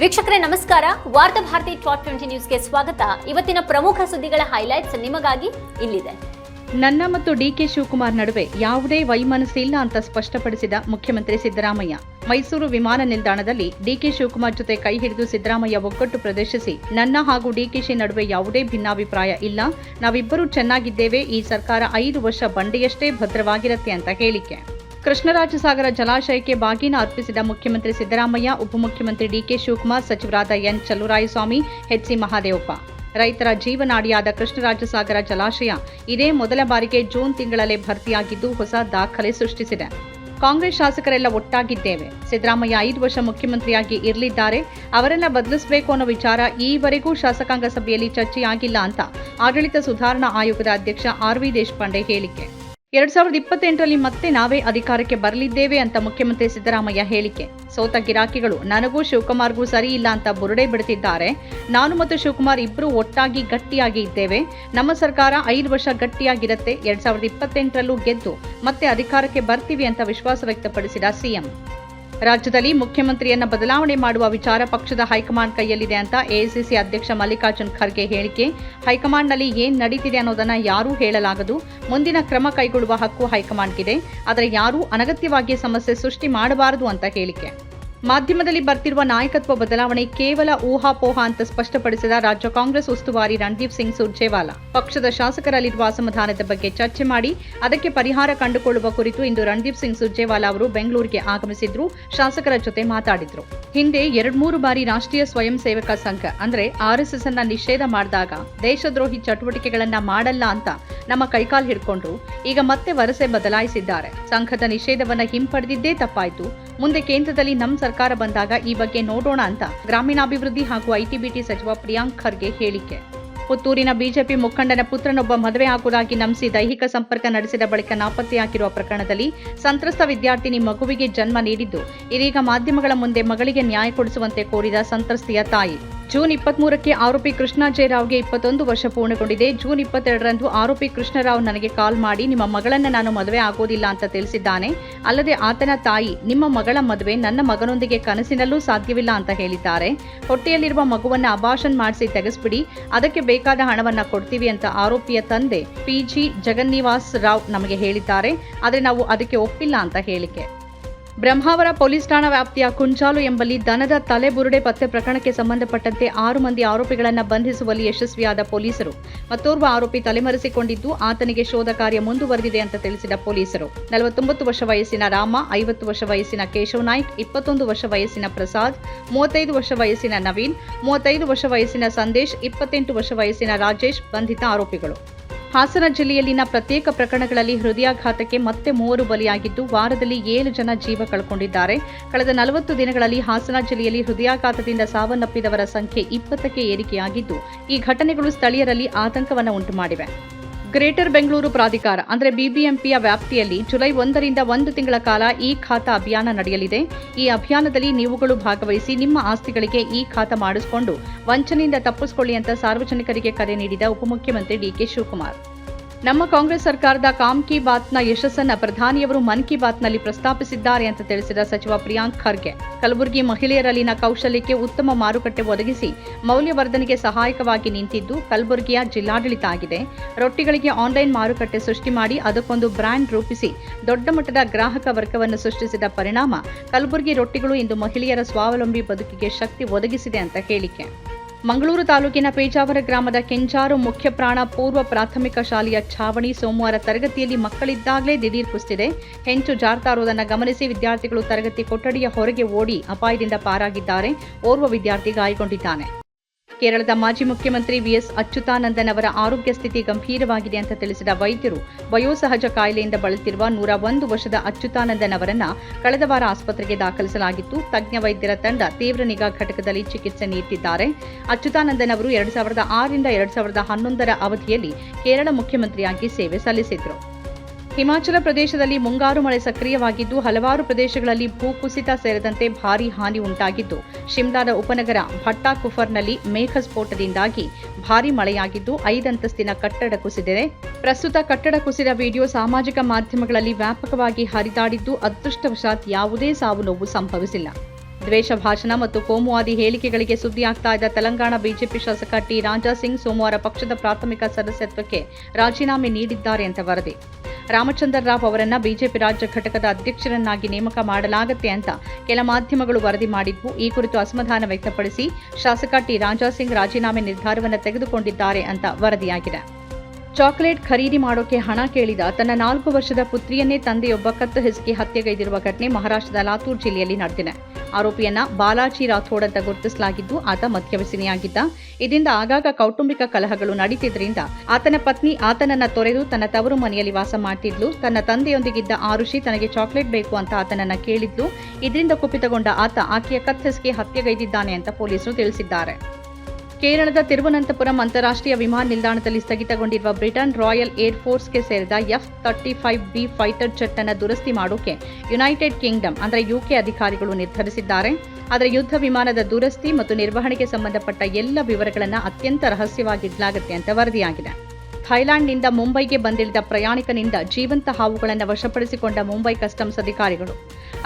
ವೀಕ್ಷಕರೇ, ನಮಸ್ಕಾರ. ವಾರ್ತಾ ಭಾರತಿ ಟಾಪ್ ಟ್ವೆಂಟಿ ನ್ಯೂಸ್ಗೆ ಸ್ವಾಗತ. ಇವತ್ತಿನ ಪ್ರಮುಖ ಸುದ್ದಿಗಳ ಹೈಲೈಟ್ಸ್ ನಿಮಗಾಗಿ ಇಲ್ಲಿದೆ. ನನ್ನ ಮತ್ತು ಡಿಕೆ ಶಿವಕುಮಾರ್ ನಡುವೆ ಯಾವುದೇ ವೈಮನಸ್ಸು ಇಲ್ಲ ಅಂತ ಸ್ಪಷ್ಟಪಡಿಸಿದ ಮುಖ್ಯಮಂತ್ರಿ ಸಿದ್ದರಾಮಯ್ಯ. ಮೈಸೂರು ವಿಮಾನ ನಿಲ್ದಾಣದಲ್ಲಿ ಡಿಕೆ ಶಿವಕುಮಾರ್ ಜೊತೆ ಕೈ ಹಿಡಿದು ಸಿದ್ದರಾಮಯ್ಯ ಒಗ್ಗಟ್ಟು ಪ್ರದರ್ಶಿಸಿ, ನನ್ನ ಹಾಗೂ ಡಿಕೆಶಿ ನಡುವೆ ಯಾವುದೇ ಭಿನ್ನಾಭಿಪ್ರಾಯ ಇಲ್ಲ. ನಾವಿಬ್ಬರೂ ಚೆನ್ನಾಗಿದ್ದೇವೆ. ಈ ಸರ್ಕಾರ ಐದು ವರ್ಷ ಬಂಡೆಯಷ್ಟೇ ಭದ್ರವಾಗಿರುತ್ತೆ ಅಂತ ಹೇಳಿಕೆ. ಕೃಷ್ಣರಾಜಸಾಗರ ಜಲಾಶಯಕ್ಕೆ ಬಾಗಿನ ಅರ್ಪಿಸಿದ ಮುಖ್ಯಮಂತ್ರಿ ಸಿದ್ದರಾಮಯ್ಯ, ಉಪಮುಖ್ಯಮಂತ್ರಿ ಡಿಕೆ ಶಿವಕುಮಾರ್, ಸಚಿವರಾದ ಎನ್ ಚಲುರಾಯಸ್ವಾಮಿ ಎಚ್ಸಿ ಮಹಾದೇವಪ್ಪ. ರೈತರ ಜೀವನಾಡಿಯಾದ ಕೃಷ್ಣರಾಜಸಾಗರ ಜಲಾಶಯ ಇದೇ ಮೊದಲ ಬಾರಿಗೆ ಜೂನ್ ತಿಂಗಳಲ್ಲೇ ಭರ್ತಿಯಾಗಿದ್ದು ಹೊಸ ದಾಖಲೆ ಸೃಷ್ಟಿಸಿದೆ. ಕಾಂಗ್ರೆಸ್ ಶಾಸಕರೆಲ್ಲ ಒಟ್ಟಾಗಿದ್ದೇವೆ. ಸಿದ್ದರಾಮಯ್ಯ ಐದು ವರ್ಷ ಮುಖ್ಯಮಂತ್ರಿಯಾಗಿ ಇರಲಿದ್ದಾರೆ. ಅವರನ್ನ ಬದಲಿಸಬೇಕು ಅನ್ನೋ ವಿಚಾರ ಈವರೆಗೂ ಶಾಸಕಾಂಗ ಸಭೆಯಲ್ಲಿ ಚರ್ಚೆಯಾಗಿಲ್ಲ ಅಂತ ಆಡಳಿತ ಸುಧಾರಣಾ ಆಯೋಗದ ಅಧ್ಯಕ್ಷ ಆರ್ ವಿ ದೇಶಪಾಂಡೆ ಹೇಳಿಕೆ. ಎರಡ್ ಸಾವಿರದ ಇಪ್ಪತ್ತೆಂಟರಲ್ಲಿ ಮತ್ತೆ ನಾವೇ ಅಧಿಕಾರಕ್ಕೆ ಬರಲಿದ್ದೇವೆ ಅಂತ ಮುಖ್ಯಮಂತ್ರಿ ಸಿದ್ದರಾಮಯ್ಯ ಹೇಳಿಕೆ. ಸೋತ ಗಿರಾಕಿಗಳು, ನನಗೂ ಶಿವಕುಮಾರ್ಗೂ ಸರಿ ಇಲ್ಲ ಅಂತ ಬುರುಡೆ ಬಿಡುತ್ತಿದ್ದಾರೆ ನಾನು ಮತ್ತು ಶಿವಕುಮಾರ್ ಇಬ್ಬರು ಒಟ್ಟಾಗಿ ಗಟ್ಟಿಯಾಗಿ ಇದ್ದೇವೆ. ನಮ್ಮ ಸರ್ಕಾರ ಐದು ವರ್ಷ ಗಟ್ಟಿಯಾಗಿರುತ್ತೆ, ಎರಡ್ ಸಾವಿರದ ಇಪ್ಪತ್ತೆಂಟರಲ್ಲೂ ಗೆದ್ದು ಮತ್ತೆ ಅಧಿಕಾರಕ್ಕೆ ಬರ್ತೀವಿ ಅಂತ ವಿಶ್ವಾಸ ವ್ಯಕ್ತಪಡಿಸಿದ ಸಿಎಂ. ರಾಜ್ಯದಲ್ಲಿ ಮುಖ್ಯಮಂತ್ರಿಯನ್ನ ಬದಲಾವಣೆ ಮಾಡುವ ವಿಚಾರ ಪಕ್ಷದ ಹೈಕಮಾಂಡ್ ಕೈಯಲ್ಲಿದೆ ಅಂತ ಎಐಸಿಸಿ ಅಧ್ಯಕ್ಷ ಮಲ್ಲಿಕಾರ್ಜುನ್ ಖರ್ಗೆ ಹೇಳಿಕೆ. ಹೈಕಮಾಂಡ್ನಲ್ಲಿ ಏನ್ ನಡೀತಿದೆ ಅನ್ನೋದನ್ನ ಯಾರೂ ಹೇಳಲಾಗದು. ಮುಂದಿನ ಕ್ರಮ ಕೈಗೊಳ್ಳುವ ಹಕ್ಕು ಹೈಕಮಾಂಡ್ಗಿದೆ. ಆದರೆ ಯಾರೂ ಅನಗತ್ಯವಾಗಿ ಸಮಸ್ಯೆ ಸೃಷ್ಟಿ ಮಾಡಬಾರದು ಅಂತ ಹೇಳಿಕೆ. ಮಾಧ್ಯಮದಲ್ಲಿ ಬರ್ತಿರುವ ನಾಯಕತ್ವ ಬದಲಾವಣೆ ಕೇವಲ ಊಹಾಪೋಹ ಅಂತ ಸ್ಪಷ್ಟಪಡಿಸಿದ ರಾಜ್ಯ ಕಾಂಗ್ರೆಸ್ ಉಸ್ತುವಾರಿ ರಣದೀಪ್ ಸಿಂಗ್ ಸುರ್ಜೇವಾಲಾ. ಪಕ್ಷದ ಶಾಸಕರಲ್ಲಿರುವ ಅಸಮಾಧಾನದ ಬಗ್ಗೆ ಚರ್ಚೆ ಮಾಡಿ, ಅದಕ್ಕೆ ಪರಿಹಾರ ಕಂಡುಕೊಳ್ಳುವ ಕುರಿತು ಇಂದು ರಣದೀಪ್ ಸಿಂಗ್ ಸುರ್ಜೇವಾಲಾ ಅವರು ಬೆಂಗಳೂರಿಗೆ ಆಗಮಿಸಿದ್ರು, ಶಾಸಕರ ಜೊತೆ ಮಾತಾಡಿದ್ರು. ಹಿಂದೆ ಎರಡ್ಮೂರು ಬಾರಿ ರಾಷ್ಟ್ರೀಯ ಸ್ವಯಂ ಸೇವಕ ಸಂಘ, ಅಂದ್ರೆ ಆರ್ಎಸ್ಎಸ್ ಅನ್ನ ನಿಷೇಧ ಮಾಡಿದಾಗ ದೇಶದ್ರೋಹಿ ಚಟುವಟಿಕೆಗಳನ್ನ ಮಾಡಲ್ಲ ಅಂತ ನಮ್ಮ ಕೈಕಾಲ್ ಹಿಡ್ಕೊಂಡ್ರು, ಈಗ ಮತ್ತೆ ವರಸೆ ಬದಲಾಯಿಸಿದ್ದಾರೆ. ಸಂಘದ ನಿಷೇಧವನ್ನ ಹಿಂಪಡೆದಿದ್ದೇ ತಪ್ಪಾಯ್ತು. ಮುಂದೆ ಕೇಂದ್ರದಲ್ಲಿ ನಮ್ಮ ಸರ್ಕಾರ ಬಂದಾಗ ಈ ಬಗ್ಗೆ ನೋಡೋಣ ಅಂತ ಗ್ರಾಮೀಣಾಭಿವೃದ್ಧಿ ಹಾಗೂ ಐಟಿಬಿಟಿ ಸಚಿವ ಪ್ರಿಯಾಂಕ್ ಖರ್ಗೆ ಹೇಳಿಕೆ. ಪುತ್ತೂರಿನ ಬಿಜೆಪಿ ಮುಖಂಡನ ಪುತ್ರನೊಬ್ಬ ಮದುವೆ ಆಗುವುದಾಗಿ ನಂಬಿಸಿ ದೈಹಿಕ ಸಂಪರ್ಕ ನಡೆಸಿದ ಬಳಿಕ ನಾಪತ್ತೆಯಾಗಿರುವ ಪ್ರಕರಣದಲ್ಲಿ ಸಂತ್ರಸ್ತ ವಿದ್ಯಾರ್ಥಿನಿ ಮಗುವಿಗೆ ಜನ್ಮ ನೀಡಿದ್ದು, ಇದೀಗ ಮಾಧ್ಯಮಗಳ ಮುಂದೆ ಮಗಳಿಗೆ ನ್ಯಾಯ ಕೊಡಿಸುವಂತೆ ಕೋರಿದ ಸಂತ್ರಸ್ತೆಯ ತಾಯಿ. ಜೂನ್ ಇಪ್ಪತ್ಮೂರಕ್ಕೆ ಆರೋಪಿ ಕೃಷ್ಣ ಜಯರಾವ್ಗೆ ಇಪ್ಪತ್ತೊಂದು ವರ್ಷ ಪೂರ್ಣಗೊಂಡಿದೆ. ಜೂನ್ ಇಪ್ಪತ್ತೆರಡರಂದು ಆರೋಪಿ ಕೃಷ್ಣರಾವ್ ನನಗೆ ಕಾಲ್ ಮಾಡಿ, ನಿಮ್ಮ ಮಗಳನ್ನ ನಾನು ಮದುವೆ ಆಗೋದಿಲ್ಲ ಅಂತ ತಿಳಿಸಿದ್ದಾನೆ. ಅಲ್ಲದೆ ಆತನ ತಾಯಿ, ನಿಮ್ಮ ಮಗಳ ಮದುವೆ ನನ್ನ ಮಗನೊಂದಿಗೆ ಕನಸಿನಲ್ಲೂ ಸಾಧ್ಯವಿಲ್ಲ ಅಂತ ಹೇಳಿದ್ದಾರೆ. ಹೊಟ್ಟೆಯಲ್ಲಿರುವ ಮಗುವನ್ನ ಅಭಾಷಣ್ ಮಾಡಿಸಿ ತೆಗೆಸ್ಬಿಡಿ, ಅದಕ್ಕೆ ಬೇಕಾದ ಹಣವನ್ನ ಕೊಡ್ತೀವಿ ಅಂತ ಆರೋಪಿಯ ತಂದೆ ಪಿಜಿ ಜಗನ್ನಿವಾಸ್ ರಾವ್ ನಮಗೆ ಹೇಳಿದ್ದಾರೆ. ಆದರೆ ನಾವು ಅದಕ್ಕೆ ಒಪ್ಪಿಲ್ಲ ಅಂತ ಹೇಳಿಕೆ. ಬ್ರಹ್ಮಾವರ ಪೊಲೀಸ್ ಠಾಣಾ ವ್ಯಾಪ್ತಿಯ ಕುಂಚಾಲು ಎಂಬಲ್ಲಿ ದನದ ತಲೆ ಬುರುಡೆ ಪತ್ತೆ ಪ್ರಕರಣಕ್ಕೆ ಸಂಬಂಧಪಟ್ಟಂತೆ ಆರು ಮಂದಿ ಆರೋಪಿಗಳನ್ನು ಬಂಧಿಸುವಲ್ಲಿ ಯಶಸ್ವಿಯಾದ ಪೊಲೀಸರು. ಮತ್ತೋರ್ವ ಆರೋಪಿ ತಲೆಮರೆಸಿಕೊಂಡಿದ್ದು, ಆತನಿಗೆ ಶೋಧ ಕಾರ್ಯ ಮುಂದುವರೆದಿದೆ ಅಂತ ತಿಳಿಸಿದ ಪೊಲೀಸರು. ನಲವತ್ತೊಂಬತ್ತು ವರ್ಷ ವಯಸ್ಸಿನ ರಾಮ, ಐವತ್ತು ವರ್ಷ ವಯಸ್ಸಿನ ಕೇಶವ್ ನಾಯ್ಕ್, ಇಪ್ಪತ್ತೊಂದು ವರ್ಷ ವಯಸ್ಸಿನ ಪ್ರಸಾದ್, ಮೂವತ್ತೈದು ವರ್ಷ ವಯಸ್ಸಿನ ನವೀನ್, ಮೂವತ್ತೈದು ವರ್ಷ ವಯಸ್ಸಿನ ಸಂದೇಶ್, ಇಪ್ಪತ್ತೆಂಟು ವರ್ಷ ವಯಸ್ಸಿನ ರಾಜೇಶ್ ಬಂಧಿತ ಆರೋಪಿಗಳು. ಹಾಸನ ಜಿಲ್ಲೆಯಲ್ಲಿನ ಪ್ರತ್ಯೇಕ ಪ್ರಕರಣಗಳಲ್ಲಿ ಹೃದಯಾಘಾತಕ್ಕೆ ಮತ್ತೆ ಮೂವರು ಬಲಿಯಾಗಿದ್ದು, ವಾರದಲ್ಲಿ ಏಳು ಜನ ಜೀವ ಕಳ್ಕೊಂಡಿದ್ದಾರೆ. ಕಳೆದ ನಲವತ್ತು ದಿನಗಳಲ್ಲಿ ಹಾಸನ ಜಿಲ್ಲೆಯಲ್ಲಿ ಹೃದಯಾಘಾತದಿಂದ ಸಾವನ್ನಪ್ಪಿದವರ ಸಂಖ್ಯೆ ಇಪ್ಪತ್ತಕ್ಕೆ ಏರಿಕೆಯಾಗಿದ್ದು, ಈ ಘಟನೆಗಳು ಸ್ಥಳೀಯರಲ್ಲಿ ಆತಂಕವನ್ನು ಉಂಟುಮಾಡಿವೆ. ಗ್ರೇಟರ್ ಬೆಂಗಳೂರು ಪ್ರಾಧಿಕಾರ, ಅಂದರೆ ಬಿಬಿಎಂಪಿಯ ವ್ಯಾಪ್ತಿಯಲ್ಲಿ ಜುಲೈ ಒಂದರಿಂದ ಒಂದು ತಿಂಗಳ ಕಾಲ ಈ ಖಾತಾ ಅಭಿಯಾನ ನಡೆಯಲಿದೆ. ಈ ಅಭಿಯಾನದಲ್ಲಿ ನೀವುಗಳು ಭಾಗವಹಿಸಿ ನಿಮ್ಮ ಆಸ್ತಿಗಳಿಗೆ ಈ ಖಾತಾ ಮಾಡಿಸಿಕೊಂಡು, ವಂಚನೆಯಿಂದ ತಪ್ಪಿಸಿಕೊಳ್ಳಿ ಅಂತ ಸಾರ್ವಜನಿಕರಿಗೆ ಕರೆ ನೀಡಿದ ಉಪಮುಖ್ಯಮಂತ್ರಿ ಡಿಕೆ ಶಿವಕುಮಾರ್. ನಮ್ಮ ಕಾಂಗ್ರೆಸ್ ಸರ್ಕಾರದ ಕಾಮ್ ಕಿ ಬಾತ್ನ ಯಶಸ್ಸನ್ನ ಪ್ರಧಾನಿಯವರು ಮನ್ ಕಿ ಬಾತ್ನಲ್ಲಿ ಪ್ರಸ್ತಾಪಿಸಿದ್ದಾರೆ ಅಂತ ತಿಳಿಸಿದ ಸಚಿವ ಪ್ರಿಯಾಂಕ್ ಖರ್ಗೆ, ಕಲಬುರಗಿ ಮಹಿಳೆಯರಲ್ಲಿನ ಕೌಶಲ್ಯಕ್ಕೆ ಉತ್ತಮ ಮಾರುಕಟ್ಟೆ ಒದಗಿಸಿ ಮೌಲ್ಯವರ್ಧನೆಗೆ ಸಹಾಯಕವಾಗಿ ನಿಂತಿದ್ದು ಕಲಬುರಗಿಯ ಜಿಲ್ಲಾಡಳಿತ ಆಗಿದೆ. ರೊಟ್ಟಿಗಳಿಗೆ ಆನ್ಲೈನ್ ಮಾರುಕಟ್ಟೆ ಸೃಷ್ಟಿ ಮಾಡಿ ಅದಕ್ಕೊಂದು ಬ್ರ್ಯಾಂಡ್ ರೂಪಿಸಿ ದೊಡ್ಡ ಮಟ್ಟದ ಗ್ರಾಹಕ ವರ್ಗವನ್ನು ಸೃಷ್ಟಿಸಿದ ಪರಿಣಾಮ ಕಲಬುರಗಿ ರೊಟ್ಟಿಗಳು ಇಂದು ಮಹಿಳೆಯರ ಸ್ವಾವಲಂಬಿ ಬದುಕಿಗೆ ಶಕ್ತಿ ಒದಗಿಸಿದೆ ಅಂತ ಹೇಳಿಕೆ. ಮಂಗಳೂರು ತಾಲೂಕಿನ ಪೇಜಾವರ ಗ್ರಾಮದ ಕೆಂಜಾರು ಮುಖ್ಯ ಪ್ರಾಣ ಪೂರ್ವ ಪ್ರಾಥಮಿಕ ಶಾಲೆಯ ಛಾವಣಿ ಸೋಮವಾರ ತರಗತಿಯಲ್ಲಿ ಮಕ್ಕಳಿದ್ದಾಗಲೇ ದಿಢೀರ್ ಕುಸಿದಿದೆ ಹೆಂಚು ಜಾರ್ತಾ ಇರುವುದನ್ನು ಗಮನಿಸಿ ವಿದ್ಯಾರ್ಥಿಗಳು ತರಗತಿ ಕೊಠಡಿಯ ಹೊರಗೆ ಓಡಿ ಅಪಾಯದಿಂದ ಪಾರಾಗಿದ್ದಾರೆ. ಓರ್ವ ವಿದ್ಯಾರ್ಥಿ ಗಾಯಗೊಂಡಿದ್ದಾನೆ. ಕೇರಳದ ಮಾಜಿ ಮುಖ್ಯಮಂತ್ರಿ ವಿಎಸ್ ಅಚ್ಯುತಾನಂದನ್ ಅವರ ಆರೋಗ್ಯ ಸ್ಥಿತಿ ಗಂಭೀರವಾಗಿದೆ ಅಂತ ತಿಳಿಸಿದ ವೈದ್ಯರು, ವಯೋಸಹಜ ಕಾಯಿಲೆಯಿಂದ ಬಳಲುತ್ತಿರುವ ನೂರ ಒಂದು ವರ್ಷದ ಅಚ್ಯುತಾನಂದನ್ ಅವರನ್ನು ಕಳೆದ ವಾರ ಆಸ್ಪತ್ರೆಗೆ ದಾಖಲಿಸಲಾಗಿತ್ತು. ತಜ್ಞ ವೈದ್ಯರ ತಂಡ ತೀವ್ರ ನಿಗಾ ಘಟಕದಲ್ಲಿ ಚಿಕಿತ್ಸೆ ನೀಡುತ್ತಿದ್ದಾರೆ. ಅಚ್ಯುತಾನಂದನ್ ಅವರು ಎರಡ್ ಸಾವಿರದ ಆರರಿಂದ ಎರಡ್ ಸಾವಿರದ ಹನ್ನೊಂದರ ಅವಧಿಯಲ್ಲಿ ಕೇರಳ ಮುಖ್ಯಮಂತ್ರಿಯಾಗಿ ಸೇವೆ ಸಲ್ಲಿಸಿದ್ರು. ಹಿಮಾಚಲ ಪ್ರದೇಶದಲ್ಲಿ ಮುಂಗಾರು ಮಳೆ ಸಕ್ರಿಯವಾಗಿದ್ದು, ಹಲವಾರು ಪ್ರದೇಶಗಳಲ್ಲಿ ಭೂಕುಸಿತ ಸೇರಿದಂತೆ ಭಾರೀ ಹಾನಿ ಉಂಟಾಗಿದ್ದು ಶಿಮ್ಲಾದ ಉಪನಗರ ಭಟ್ಟಾಕುಫರ್ನಲ್ಲಿ ಮೇಘಸ್ಫೋಟದಿಂದಾಗಿ ಭಾರೀ ಮಳೆಯಾಗಿದ್ದು ಐದಂತಸ್ತಿನ ಕಟ್ಟಡ ಕುಸಿದಿದೆ. ಪ್ರಸ್ತುತ ಕಟ್ಟಡ ಕುಸಿದ ವಿಡಿಯೋ ಸಾಮಾಜಿಕ ಮಾಧ್ಯಮಗಳಲ್ಲಿ ವ್ಯಾಪಕವಾಗಿ ಹರಿದಾಡಿದ್ದು ಅದೃಷ್ಟವಶಾತ್ ಯಾವುದೇ ಸಾವು ನೋವು ಸಂಭವಿಸಿಲ್ಲ. ದ್ವೇಷ ಭಾಷಣ ಮತ್ತು ಕೋಮುವಾದಿ ಹೇಳಿಕೆಗಳಿಗೆ ಸುದ್ದಿಯಾಗ್ತಾ ಇದ್ದ ತೆಲಂಗಾಣ ಬಿಜೆಪಿ ಶಾಸಕ ಟಿ ರಾಜಾ ಸಿಂಗ್ ಸೋಮವಾರ ಪಕ್ಷದ ಪ್ರಾಥಮಿಕ ಸದಸ್ಯತ್ವಕ್ಕೆ ರಾಜೀನಾಮೆ ನೀಡಿದ್ದಾರೆ ಅಂತ ವರದಿ. ರಾಮಚಂದ್ರ ರಾವ್ ಅವರನ್ನ ಬಿಜೆಪಿ ರಾಜ್ಯ ಘಟಕದ ಅಧ್ಯಕ್ಷರನ್ನಾಗಿ ನೇಮಕ ಮಾಡಲಾಗುತ್ತೆ ಅಂತ ಕೆಲ ಮಾಧ್ಯಮಗಳು ವರದಿ ಮಾಡಿದ್ವು ಈ ಕುರಿತು ಅಸಮಾಧಾನ ವ್ಯಕ್ತಪಡಿಸಿ ಶಾಸಕ ಟಿ ರಾಜಾ ಸಿಂಗ್ ರಾಜೀನಾಮೆ ನಿರ್ಧಾರವನ್ನು ತೆಗೆದುಕೊಂಡಿದ್ದಾರೆ ಅಂತ ವರದಿಯಾಗಿದೆ. ಚಾಕೊಲೇಟ್ ಖರೀದಿ ಮಾಡೋಕೆ ಹಣ ಕೇಳಿದ ತನ್ನ ನಾಲ್ಕು ವರ್ಷದ ಪುತ್ರಿಯನ್ನೇ ತಂದೆಯೊಬ್ಬ ಕತ್ತು ಹೆಸಕಿ ಹತ್ಯೆಗೈದಿರುವ ಘಟನೆ ಮಹಾರಾಷ್ಟ್ರದ ಲಾತೂರ್ ಜಿಲ್ಲೆಯಲ್ಲಿ ನಡೆದಿದೆ. ಆರೋಪಿಯನ್ನ ಬಾಲಾಜಿ ರಾಥೋಡ್ ಅಂತ ಗುರುತಿಸಲಾಗಿದ್ದು, ಆತ ಮದ್ಯವ್ಯಸನಿಯಾಗಿದ್ದ ಇದರಿಂದ ಆಗಾಗ ಕೌಟುಂಬಿಕ ಕಲಹಗಳು ನಡೀತಿದ್ದರಿಂದ ಆತನ ಪತ್ನಿ ಆತನನ್ನ ತೊರೆದು ತನ್ನ ತವರು ಮನೆಯಲ್ಲಿ ವಾಸ ಮಾಡ್ತಿದ್ಲು. ತನ್ನ ತಂದೆಯೊಂದಿಗಿದ್ದ ಆರುಷಿ ತನಗೆ ಚಾಕ್ಲೇಟ್ ಬೇಕು ಅಂತ ಆತನನ್ನ ಕೇಳಿದ್ಲು. ಇದರಿಂದ ಕುಪಿತಗೊಂಡ ಆತ ಆಕೆಯ ಕತ್ತರಿಸಿ ಹತ್ಯೆಗೈದಿದ್ದಾನೆ ಅಂತ ಪೊಲೀಸರು ತಿಳಿಸಿದ್ದಾರೆ. ಕೇರಳದ ತಿರುವನಂತಪುರಂ ಅಂತಾರಾಷ್ಟ್ರೀಯ ವಿಮಾನ ನಿಲ್ದಾಣದಲ್ಲಿ ಸ್ಥಗಿತಗೊಂಡಿರುವ ಬ್ರಿಟನ್ ರಾಯಲ್ ಏರ್ ಫೋರ್ಸ್ಗೆ ಸೇರಿದ F thirty five B fighter jet ಅನ್ನು ದುರಸ್ತಿ ಮಾಡೋಕೆ ಯುನೈಟೆಡ್ ಕಿಂಗ್ಡಮ್, ಅಂದರೆ ಯುಕೆ ಅಧಿಕಾರಿಗಳು ನಿರ್ಧರಿಸಿದ್ದಾರೆ. ಆದರೆ ಯುದ್ಧ ವಿಮಾನದ ದುರಸ್ತಿ ಮತ್ತು ನಿರ್ವಹಣೆಗೆ ಸಂಬಂಧಪಟ್ಟ ಎಲ್ಲ ವಿವರಗಳನ್ನು ಅತ್ಯಂತ ರಹಸ್ಯವಾಗಿಡಲಾಗುತ್ತೆ ಅಂತ ವರದಿಯಾಗಿದೆ. ಥೈಲ್ಯಾಂಡ್ನಿಂದ ಮುಂಬೈಗೆ ಬಂದಿಳಿದ ಪ್ರಯಾಣಿಕನಿಂದ ಜೀವಂತ ಹಾವುಗಳನ್ನು ವಶಪಡಿಸಿಕೊಂಡ ಮುಂಬೈ ಕಸ್ಟಮ್ಸ್ ಅಧಿಕಾರಿಗಳು.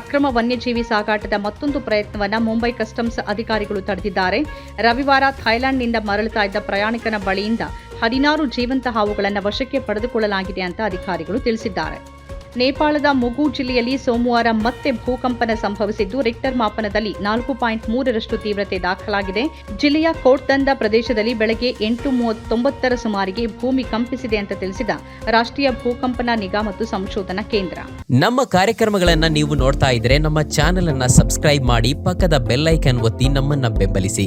ಅಕ್ರಮ ವನ್ಯಜೀವಿ ಸಾಗಾಟದ ಮತ್ತೊಂದು ಪ್ರಯತ್ನವನ್ನು ಮುಂಬೈ ಕಸ್ಟಮ್ಸ್ ಅಧಿಕಾರಿಗಳು ತಡೆದಿದ್ದಾರೆ. ರವಿವಾರ ಥೈಲ್ಯಾಂಡ್ನಿಂದ ಮರಳುತ್ತಾ ಇದ್ದ ಪ್ರಯಾಣಿಕನ ಬಳಿಯಿಂದ ಹದಿನಾರು ಜೀವಂತ ಹಾವುಗಳನ್ನು ವಶಕ್ಕೆ ಪಡೆದುಕೊಳ್ಳಲಾಗಿದೆ ಅಂತ ಅಧಿಕಾರಿಗಳು ತಿಳಿಸಿದ್ದಾರೆ. ನೇಪಾಳದ ಮುಗು ಜಿಲ್ಲೆಯಲ್ಲಿ ಸೋಮವಾರ ಮತ್ತೆ ಭೂಕಂಪನ ಸಂಭವಿಸಿದ್ದು, ರಿಕ್ಟರ್ ಮಾಪನದಲ್ಲಿ ನಾಲ್ಕು ಪಾಯಿಂಟ್ ಮೂರರಷ್ಟು ತೀವ್ರತೆ ದಾಖಲಾಗಿದೆ. ಜಿಲ್ಲೆಯ ಕೋಟ್ದಂದ ಪ್ರದೇಶದಲ್ಲಿ ಬೆಳಗ್ಗೆ ಎಂಟು ಮೂವತ್ತೊಂಬತ್ತರ ಸುಮಾರಿಗೆ ಭೂಮಿ ಕಂಪಿಸಿದೆ ಅಂತ ತಿಳಿಸಿದ ರಾಷ್ಟ್ರೀಯ ಭೂಕಂಪನ ನಿಗಾ ಮತ್ತು ಸಂಶೋಧನಾ ಕೇಂದ್ರ. ನಮ್ಮ ಕಾರ್ಯಕ್ರಮಗಳನ್ನ ನೀವು ನೋಡ್ತಾ ಇದ್ರೆ ನಮ್ಮ ಚಾನೆಲ್ ಅನ್ನ ಸಬ್ಸ್ಕ್ರೈಬ್ ಮಾಡಿ ಪಕ್ಕದ ಬೆಲ್ಲೈಕನ್ ಒತ್ತಿ ನಮ್ಮನ್ನ ಬೆಂಬಲಿಸಿ.